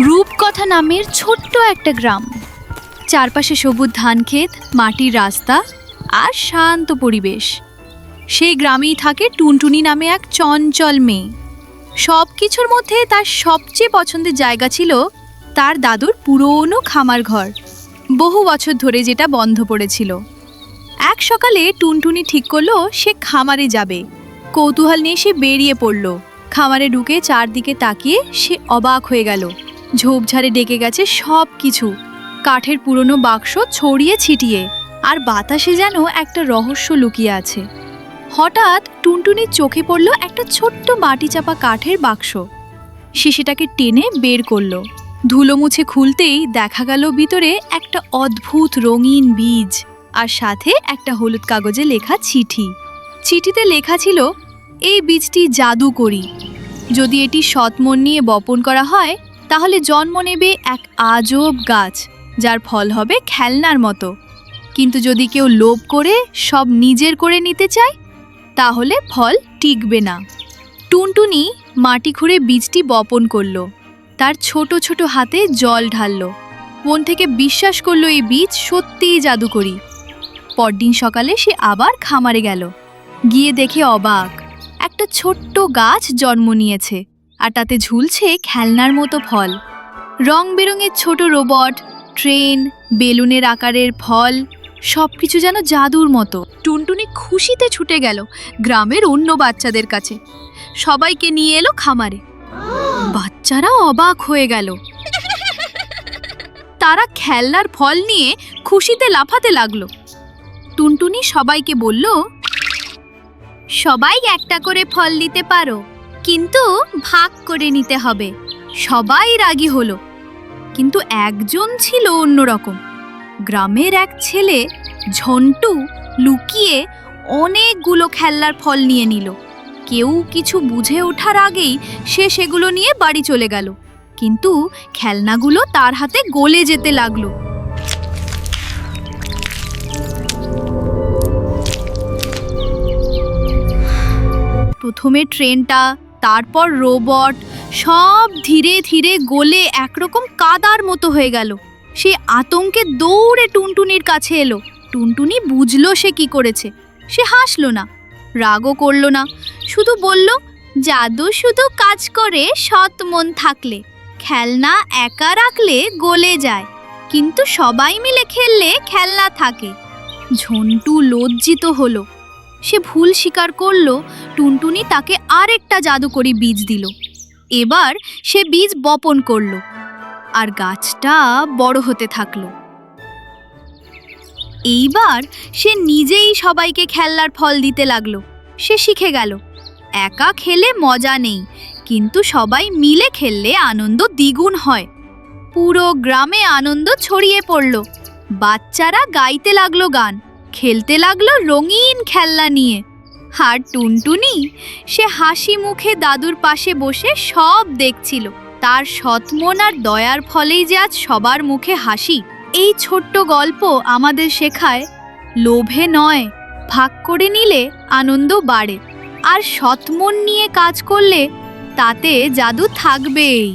রূপকথা নামের ছোট্ট একটা গ্রাম। চারপাশে সবুজ ধান ক্ষেত মাটির রাস্তা আর শান্ত পরিবেশ। সেই গ্রামেই থাকে টুনটুনি নামে এক চঞ্চল মেয়ে। সব কিছুর মধ্যে তার সবচেয়ে পছন্দের জায়গা ছিল তার দাদুর পুরনো খামার ঘর। বহু বছর ধরে যেটা বন্ধ পড়েছিল। এক সকালে টুনটুনি ঠিক করল সে খামারে যাবে। কৌতূহল নিয়ে সে বেরিয়ে পড়ল। খামারে ঢুকে চারদিকে তাকিয়ে সে অবাক হয়ে গেল। ঝোপঝাড়ে ডেকে গেছে সব কিছু কাঠের পুরনো বাক্স ছড়িয়ে ছিটিয়ে, আর বাতাসে যেন একটা রহস্য লুকিয়ে আছে। হঠাৎ টুনটুনির চোখে পড়ল একটা ছোট্ট মাটি চাপা কাঠের বাক্স। সে সেটাকে টেনে বের করল। ধুলো মুছে খুলতেই দেখা গেল ভিতরে একটা অদ্ভুত রঙিন বীজ, আর সাথে একটা হলুদ কাগজে লেখা চিঠি। চিঠিতে লেখা ছিল, এই বীজটি জাদু করি যদি এটি সৎমন নিয়ে বপন করা হয় তাহলে জন্ম নেবে এক আজব গাছ, যার ফল হবে খেলনার মতো। কিন্তু যদি কেউ লোভ করে সব নিজের করে নিতে চায়, তাহলে ফল টিকবে না। টুনটুনি মাটি খুঁড়ে বীজটি বপন করল। তার ছোট ছোট হাতে জল ঢাললো। মন থেকে বিশ্বাস করল এই বীজ সত্যিই জাদুকরি। পরদিন সকালে সে আবার খামারে গেল। গিয়ে দেখে অবাক, একটা ছোট্ট গাছ জন্ম নিয়েছে। আর তাতে ঝুলছে খেলনার মতো ফল। রং বেরঙের ছোট রোবট, ট্রেন, বেলুনের আকারের ফল সব কিছু যেন জাদুর মতো। টুনটুনি খুশিতে ছুটে গেল গ্রামের অন্য বাচ্চাদের কাছে। সবাইকে নিয়ে এলো খামারে। বাচ্চারা অবাক হয়ে গেল। তারা খেলনার ফল নিয়ে খুশিতে লাফাতে লাগল। টুনটুনি সবাইকে বলল, সবাই একটা করে ফল দিতে পারো। কিন্তু ভাগ করে নিতে হবে। সবাই রাগী হলো। কিন্তু একজন ছিল অন্যরকম। গ্রামের এক ছেলে ঝন্টু লুকিয়ে অনেকগুলো খেলনার ফল নিয়ে নিল। কেউ কিছু বুঝে ওঠার আগেই সে সেগুলো নিয়ে বাড়ি চলে গেল। কিন্তু খেলনাগুলো তার হাতে গলে যেতে লাগল। প্রথমে ট্রেনটা তারপর রোবট সব ধীরে ধীরে গলে একরকম কাদার মতো হয়ে গেল। সে আতঙ্কে দৌড়ে টুনটুনির কাছে এলো। টুনটুনি বুঝলো সে কি করেছে। সে হাসলো না, রাগও করল না, শুধু বলল, জাদু শুধু কাজ করে, সৎ মন থাকলে, খেলনা একা রাখলে গলে যায়, কিন্তু সবাই মিলে খেললে খেলনা থাকে। ঝন্টু লজ্জিত হলো। সে ভুল স্বীকার করল, টুনটুনি তাকে আরেকটা জাদুকরি বীজ দিল। এবার সে বীজ বপন করল আর গাছটা বড় হতে থাকল। এইবার সে নিজেই সবাইকে খেলনার ফল দিতে লাগল। সে শিখে গেল, একা খেলে মজা নেই, কিন্তু সবাই মিলে খেললে আনন্দ দ্বিগুণ হয়। পুরো গ্রামে আনন্দ ছড়িয়ে পড়ল, বাচ্চারা গাইতে লাগল গান। খেলতে লাগল রঙিন খেলনা নিয়ে। আর টুনটুনি সে হাসি মুখে দাদুর পাশে বসে সব দেখছিল। তার সৎমন আর দয়ার ফলেই যে আজ সবার মুখে হাসি। এই ছোট্ট গল্প আমাদের শেখায়, লোভে নয়, ভাগ করে নিলে আনন্দ বাড়ে। আর সৎমন নিয়ে কাজ করলে তাতে জাদু থাকবেই।